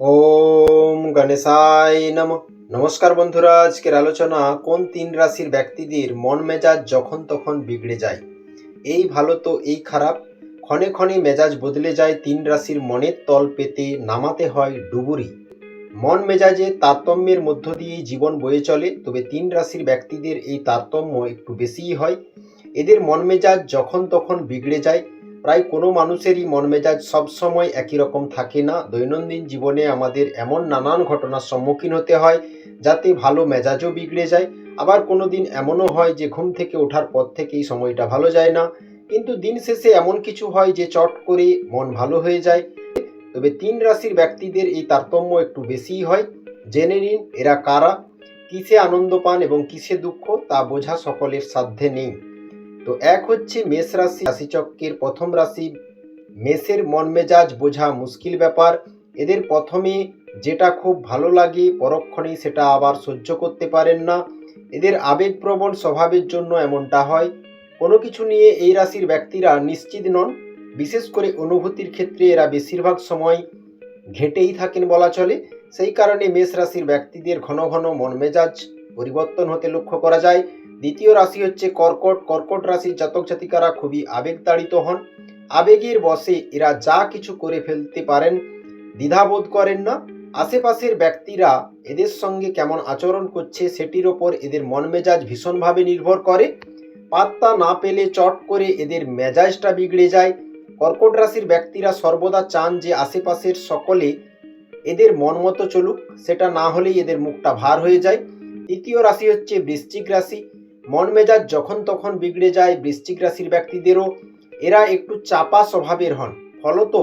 ওম গণেশায় নম। নমস্কার বন্ধুরা, আজকের আলোচনা কোন তিন রাশির ব্যক্তিদের মন মেজাজ যখন তখন বিগড়ে যায়? এই ভালো তো, এই খারাপ? ক্ষণে ক্ষণে মেজাজ বদলে যায় তিন রাশির মনের তল পেতে, নামাতে হয় ডুবুরি। মন মেজাজে তারতম্যের মধ্য দিয়েই জীবন বয়ে চলে, তবে তিন রাশির ব্যক্তিদের এই তারতম্য একটু বেশিই হয়। এদের মন মেজাজ যখন তখন বিগড়ে যায় প্রায় কোনো মানুষেরই মন মেজাজ সবসময় একই রকম থাকে না। দৈনন্দিন জীবনে আমাদের এমন নানান ঘটনার সম্মুখীন হতে হয়, যাতে ভালো মেজাজও বিগড়ে যায়। আবার কোনো দিন এমনও হয় যে ঘুম থেকে ওঠার পর থেকেই সময়টা ভালো যায় না। কিন্তু দিন শেষে এমন কিছু হয় যে চট করে মন ভালো হয়ে যায়। তবে তিন রাশির ব্যক্তিদের এই তারতম্য একটু বেশিই হয়। জেনে নিন, এরা কারা? কিসে আনন্দ পান এবং কিসে দুঃখ? তা বোঝা সকলের সাধ্যে নেই। তো এক হচ্ছে মেষ রাশি, রাশিচক্রের প্রথম রাশি। মেষের মন মেজাজ বোঝা মুশকিল ব্যাপার। এদের প্রথমে যেটা খুব ভালো লাগে, পরক্ষণেই সেটা আবার সহ্য করতে পারেন না। এদের আবেগপ্রবণ স্বভাবের জন্য এমনটা হয়। কোনো কিছু নিয়ে এই রাশির ব্যক্তিরা নিশ্চিত নন। বিশেষ করে অনুভূতির ক্ষেত্রে এরা বেশিরভাগ সময় ঘেঁটেই থাকেন বলা চলে। সেই কারণে মেষ রাশির ব্যক্তিদের ঘন ঘন মন মেজাজ পরিবর্তন হতে লক্ষ্য করা যায়। দ্বিতীয় রাশি হচ্ছে কর্কট। কর্কট রাশির জাতক জাতিকারা খুবই আবেগতাড়িত হন। আবেগের বসে এরা যা কিছু করে ফেলতে পারেন দ্বিধাবোধ করেন না। আশেপাশের ব্যক্তিরা এদের সঙ্গে কেমন আচরণ করছে সেটির ওপর এদের মন মেজাজ ভীষণভাবে নির্ভর করে। পাত্তা না পেলে চট করে এদের মেজাজটা বিগড়ে যায়। কর্কট রাশির ব্যক্তিরা সর্বদা চান যে আশেপাশের সকলে এদের মন মতো চলুক, সেটা না হলেই এদের মুখটা ভার হয়ে যায়। তৃতীয় রাশি হচ্ছে বৃশ্চিক রাশি। মন মেজাজ যখন তখন বিগড়ে যায় বৃশ্চিক রাশির ব্যক্তিদেরও। এরা একটু চাপা স্বভাবের হন। ফলত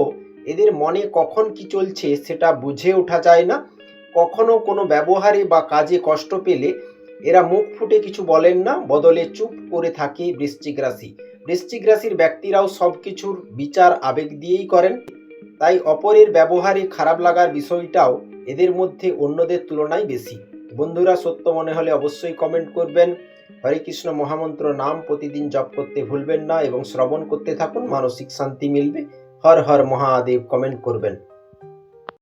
এদের মনে কখন কি চলছে সেটা বুঝে ওঠা যায় না। কখনো কোনো ব্যবহারে বা কাজে কষ্ট পেলে এরা মুখ ফুটে কিছু বলেন না, বদলে চুপ করে থাকে বৃশ্চিক রাশি। বৃশ্চিক রাশির ব্যক্তিরাও সব কিছুর বিচার, আবেগ দিয়েই করেন। তাই অপরের ব্যবহারে খারাপ লাগার বিষয়টাও এদের মধ্যে অন্যদের তুলনায় বেশি। বন্ধুরা, সত্য মনে হলে অবশ্যই কমেন্ট করবেন। হরে কৃষ্ণ মহামন্ত্র নাম প্রতিদিন জপ করতে ভুলবেন না এবং শ্রবণ করতে থাকুন, মানসিক শান্তি মিলবে। হর হর মহাদেব কমেন্ট করবেন।